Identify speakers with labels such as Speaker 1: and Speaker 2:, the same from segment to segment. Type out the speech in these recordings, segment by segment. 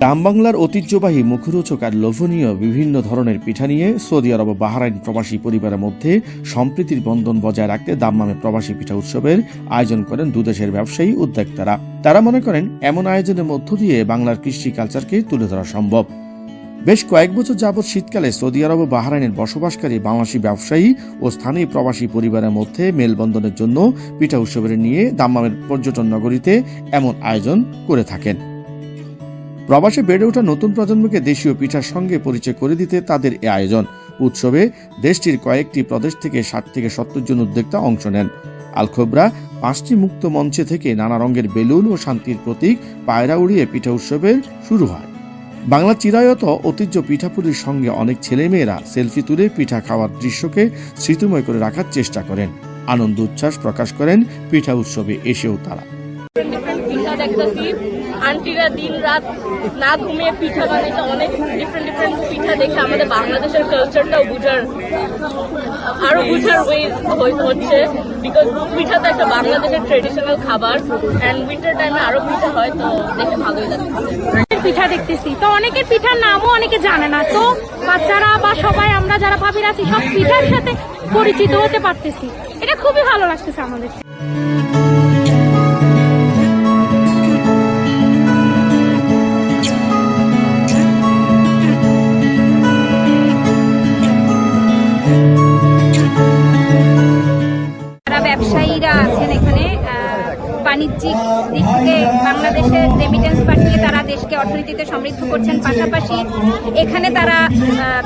Speaker 1: গ্রাম বাংলার ঐতিহ্যবাহী মুখরোচক আর লোভনীয় বিভিন্ন ধরনের পিঠা নিয়ে সৌদি আরব বাহারাইন প্রবাসী পরিবারের মধ্যে সম্প্রীতির বন্ধন বজায় রাখতে দাম্মামে প্রবাসী পিঠা উৎসবের আয়োজন করেন দুদেশের ব্যবসায়ী উদ্যোক্তারা। তারা মনে করেন, এমন আয়োজনের মধ্য দিয়ে বাংলার কৃষি কালচারকে তুলে ধরা সম্ভব। বেশ কয়েক বছর যাবৎ শীতকালে সৌদি আরব বাহরাইনের বসবাসকারী বাংলাদেশি ব্যবসায়ী ও স্থানীয় প্রবাসী পরিবারের মধ্যে মেলবন্ধনের জন্য পিঠা উৎসবের নিয়ে দাম্মামের পর্যটন নগরীতে এমন আয়োজন করে থাকেন। প্রবাসে বেড়ে ওঠা নতুন প্রজন্মকে দেশীয় পিঠার সঙ্গে পরিচয় করে দিতে তাদের এ আয়োজন। উৎসবে দেশটির কয়েকটি প্রদেশ থেকে ষাট থেকে সত্তর জন উদ্যোক্তা অংশ নেন। আলখোবরা পাঁচটি মুক্ত মঞ্চে থেকে নানা রঙের বেলুন ও শান্তির প্রতীক পায়রা উড়িয়ে পিঠা উৎসবের শুরু হয়। বাংলা চিরায়ত ঐতিহ্য পিঠাপুলির সঙ্গে অনেক ছেলেমেয়েরা সেলফি তুলে পিঠা খাওয়ার দৃশ্যকে স্মৃতিময় করে রাখার চেষ্টা করেন। আনন্দ উচ্ছ্বাস প্রকাশ করেন পিঠা উৎসবে এসেও তারা।
Speaker 2: আন্টিরা দিন রাত না ঘুমিয়ে পিঠা বানাইছে, অনেক ডিফারেন্ট ডিফারেন্ট পিঠা দেখে আমাদের বাংলাদেশের কালচারটাও বুঝার, আরও বুঝার ওয়েজ হচ্ছে। বিকজ পিঠা তো একটা বাংলাদেশের ট্রেডিশনাল খাবার অ্যান্ড উইন্টার টাইমে আরও পিঠা হয়, তো দেখে ভালোই লাগছে
Speaker 3: পিঠা দেখতেছি। তো অনেকের পিঠার নামও অনেকে জানে না। তো বাচ্চারা বা সবাই, আমরা যারা ভাবির আছি, সব পিঠার সাথে পরিচিত হতে পারতেছি। এটা খুবই ভালো লাগতেছে আমাদের।
Speaker 4: বাণিজ্যিক দিক থেকে বাংলাদেশের রেমিটেন্স পাঠিয়ে তারা দেশকে অর্থনীতিতে সমৃদ্ধ করছেন। পাশাপাশি এখানে তারা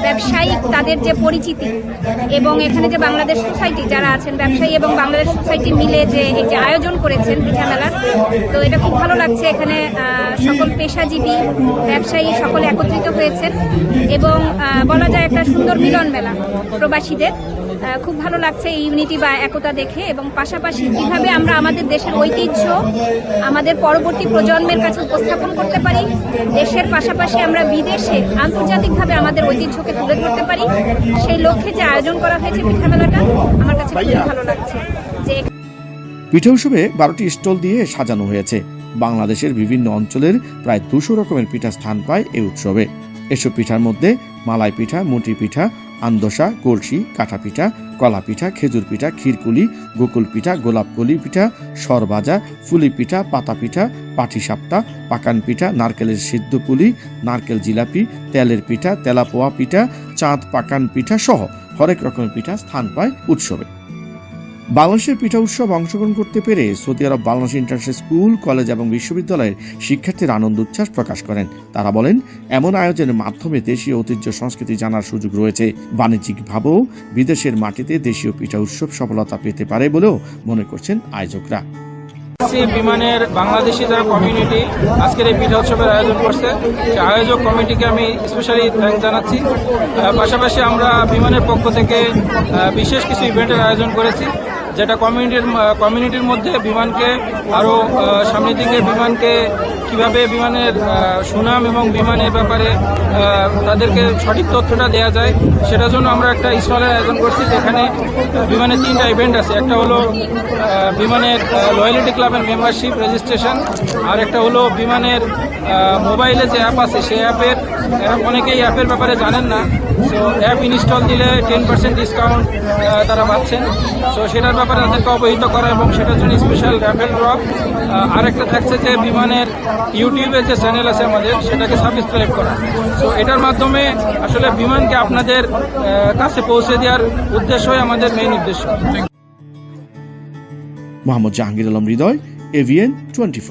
Speaker 4: ব্যবসায়িক তাদের যে পরিচিতি এবং এখানে যে বাংলাদেশ সোসাইটি যারা আছেন, ব্যবসায়ী এবং বাংলাদেশ সোসাইটি মিলে যে এই যে আয়োজন করেছেন পিঠা মেলার তো এটা খুব ভালো লাগছে। এখানে সকল পেশাজীবী, ব্যবসায়ী সকলে একত্রিত হয়েছেন এবং বলা যায় একটা সুন্দর মিলন মেলা প্রবাসীদের। খুব ভালো লাগছে এই ইউনিটি বা একতা দেখে এবং পাশাপাশি কীভাবে আমরা আমাদের দেশের ঐতিহ্য, আমাদের পরবর্তী প্রজন্মের কাছে উপস্থাপন করতে পারি, দেশের পাশাপাশি আমরা বিদেশে আন্তর্জাতিকভাবে আমাদের ঐতিহ্যকে তুলে ধরতে পারি, সেই লক্ষ্যে যে আয়োজন করা হয়েছে পিঠা মেলাটা আমার কাছে খুবই ভালো লাগছে যে
Speaker 1: পিঠা উৎসবে বারোটি স্টল দিয়ে সাজানো হয়েছে। বাংলাদেশের বিভিন্ন অঞ্চলের প্রায় দুশো রকমের পিঠা স্থান পায় এই উৎসবে। এসব পিঠার মধ্যে মালাই পিঠা, মুটি পিঠা আন্দোসা, কলসি কাঠা কলাপিঠা কলা পিঠা খেজুর পিঠা ক্ষীরকুলি গোকুল পিঠা গোলাপকলি পিঠা সরবাজা ফুলি পিঠা পাতা পিঠা পাটিসাপটা পাকান পিঠা নারকেলের সিদ্ধ পুলি নারকেল জিলাপি, তেলের পিঠা, তেলাপোয়া পিঠা, চাঁদ পাকান পিঠা সহ হরেক রকমের পিঠা স্থান পায় উৎসবে। বাংলাদেশের পিঠা উৎসব অংশগ্রহণ করতে পেরে সৌদি আরব বাংলাদেশ ইন্টারন্যাশনাল স্কুল, কলেজ এবং বিশ্ববিদ্যালয়ের শিক্ষার্থীর আনন্দ উচ্ছ্বাস প্রকাশ করেন। তারা বলেন, এমন আয়োজনের মাধ্যমে দেশীয় ঐতিহ্য সংস্কৃতি জানার সুযোগ রয়েছে। বাণিজ্যিকভাবেও বিদেশের মাটিতে দেশীয় পিঠা উৎসব সফলতা পেতে পারে বলেও মনে করছেন আয়োজকরা।
Speaker 5: বিমানের বাংলাদেশি যারা কমিউনিটি আজকের এই পিঠা উৎসবের আয়োজন করছে আয়োজক কমিটিকে আমি স্পেশালি থ্যাংক জানাচ্ছি। পাশাপাশি আমরা বিমানের পক্ষ থেকে বিশেষ কিছু ইভেন্টের আয়োজন করেছি। যেটা কমিউনিটির কমিউনিটির মধ্যে বিমানকে আরও সামনের দিকে বিমানকে কীভাবে বিমানের সুনাম এবং বিমানের ব্যাপারে তাদেরকে সঠিক তথ্যটা দেওয়া যায়, সেটার জন্য আমরা একটা স্টলের আয়োজন করছি, যেখানে বিমানের তিনটা ইভেন্ট আছে। একটা হলো বিমানের লয়ালিটি ক্লাবের মেম্বারশিপ রেজিস্ট্রেশন আর একটা হলো বিমানের মোবাইলে যে অ্যাপ আছে, সেই অ্যাপের অনেকেই অ্যাপের ব্যাপারে জানেন না সো অ্যাপ ইনস্টল দিলে টেন পার্সেন্ট ডিসকাউন্ট তারা পাচ্ছেন। সো সেটার ব্যাপারে তাদেরকে অবহিত করা এবং সেটার জন্য স্পেশাল র্যাফেল ড্রপ আরেকটা থাকছে যে বিমানের ইউটিউবে যে চ্যানেল আছে আমাদের, সেটাকে সাবস্ক্রাইব করা। সো এটার মাধ্যমে আসলে বিমানকে আপনাদের কাছে পৌঁছে দেওয়ার উদ্দেশ্যই আমাদের মেইন উদ্দেশ্য।
Speaker 1: Mohammad Jahangir Alam, Hridoy AVN twenty